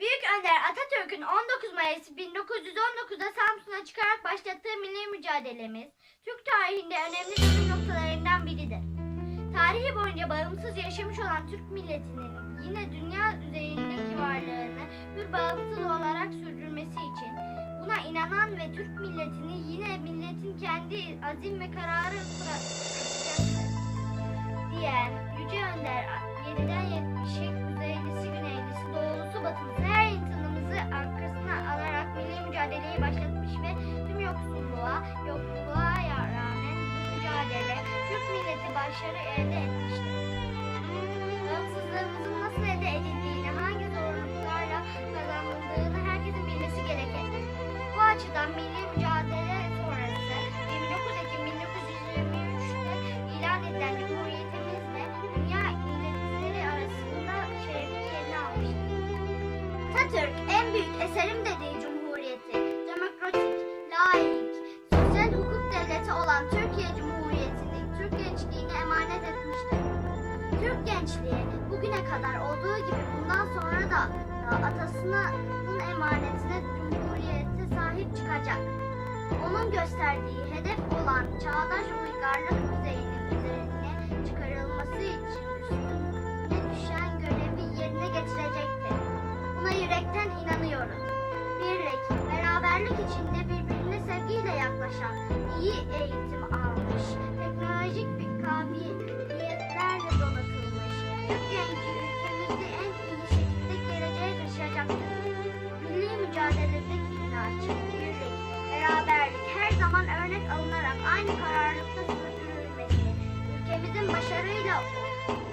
Büyük Önder Atatürk'ün 19 Mayıs 1919'da Samsun'a çıkarak başlattığı milli mücadelemiz, Türk tarihinde önemli dönüm noktalarından biridir. Tarihi boyunca bağımsız yaşamış olan Türk milletinin yine dünya üzerindeki varlığını bir bağımsız olarak sürdürmesi için buna inanan ve Türk milletini yine milletin kendi azim ve kararı elde nasıl elde hangi zorluklarla kazanıldığını herkesin bilmesi gerekir. Bu açıdan milli mücadele Türk gençliği bugüne kadar olduğu gibi bundan sonra da da atasının emanetine Cumhuriyete sahip çıkacak. Onun gösterdiği hedef olan çağdaş uygarlık düzeyinin üzerine çıkarılması için üstüne düşen görevi yerine getirecektir. Buna yürekten inanıyorum. Birlik, beraberlik içinde birbirine sevgiyle yaklaşan, iyi eğitim almış, teknolojik bir donatılmış, Türk genci ülkemizi en iyi şekilde geleceğe taşıyacaktır. Milli mücadeledeki inanç, birlik, beraberlik her zaman örnek alınarak aynı kararlılıkta sürdürülmesi, ülkemizin başarıyla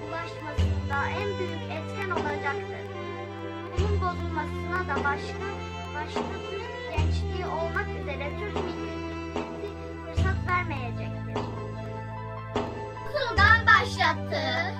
ulaşmasında en büyük etken olacaktır. Bunun bozulmasına da başta, başta Türk gençliği olmak üzere Türk milleti fırsat vermeyecektir. Slogan başlattığı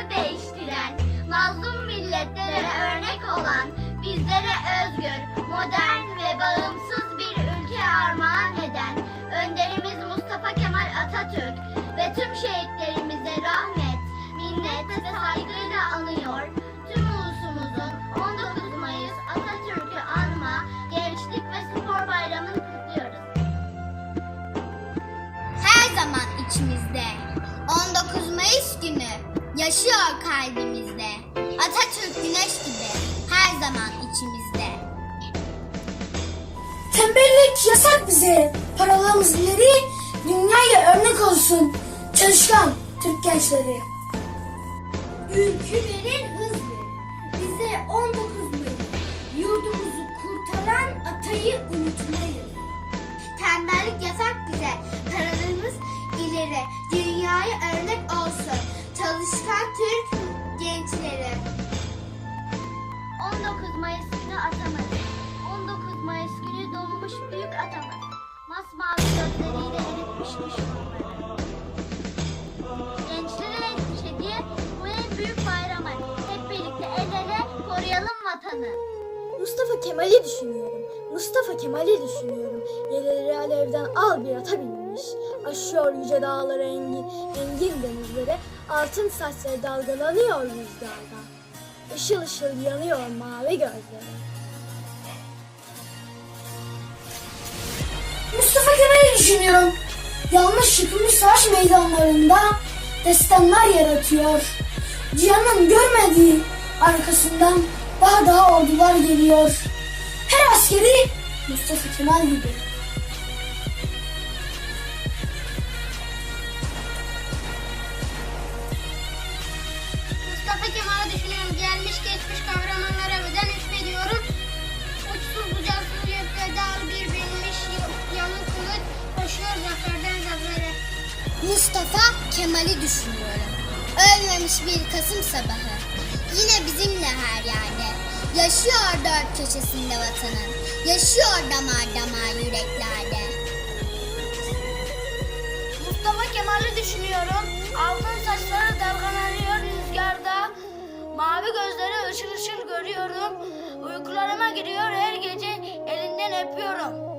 akışını değiştiren, mazlum milletlere örnek olan, bizlere özgür, modern ve bağımsız bir ülke armağan eden önderimiz Mustafa Kemal Atatürk ve tüm şehitlerimize rahmet, minnet ve saygıyla anıyor. Tüm ulusumuzun 19 Mayıs Atatürk'ü anma, Gençlik ve Spor Bayramı'nı kutluyoruz. her zaman içimizde. 19 Mayıs günü yaşıyor kalbimizde. Atatürk güneş gibi her zaman içimizde. Tembellik yasak bize. Paralarımız ileri, dünyaya örnek olsun. Çalışkan Türk gençleri. Ülkülerin hızlı. Bize 19 Mayıs. Yurdumuzu kurtaran atayı unutmayın. Vatanı. Mustafa Kemal'i düşünüyorum. Mustafa Kemal'i düşünüyorum. Yelleri alevden al bir ata binmiş. Aşıyor yüce dağları engin, engin denizleri. Altın saçları dalgalanıyor rüzgarda. Işıl ışıl yanıyor mavi gözleri. Mustafa Kemal'i düşünüyorum. Yanlış yıkılmış savaş meydanlarında destanlar yaratıyor. Cihan'ın görmediği arkasından daha daha ordular geliyor. Her askeri Mustafa Kemal gibi. Mustafa Kemal'i düşünüyorum. Gelmiş geçmiş kahramanlara beden hükmediyorum. Uçsuz bucaksız gökte dağ bir binmiş yalın kılıç koşuyor zaferden zafere. Mustafa Kemal'i düşünüyorum. Ölmemiş bir Kasım sabahı. Yine bizimle her yerde. Yaşıyor dört köşesinde vatanın. Yaşıyor damar damar yüreklerde. Mustafa Kemal'i düşünüyorum. Altın saçları dalgalanıyor rüzgarda. Mavi gözleri ışıl ışıl görüyorum. Uykularıma giriyor her gece elinden öpüyorum.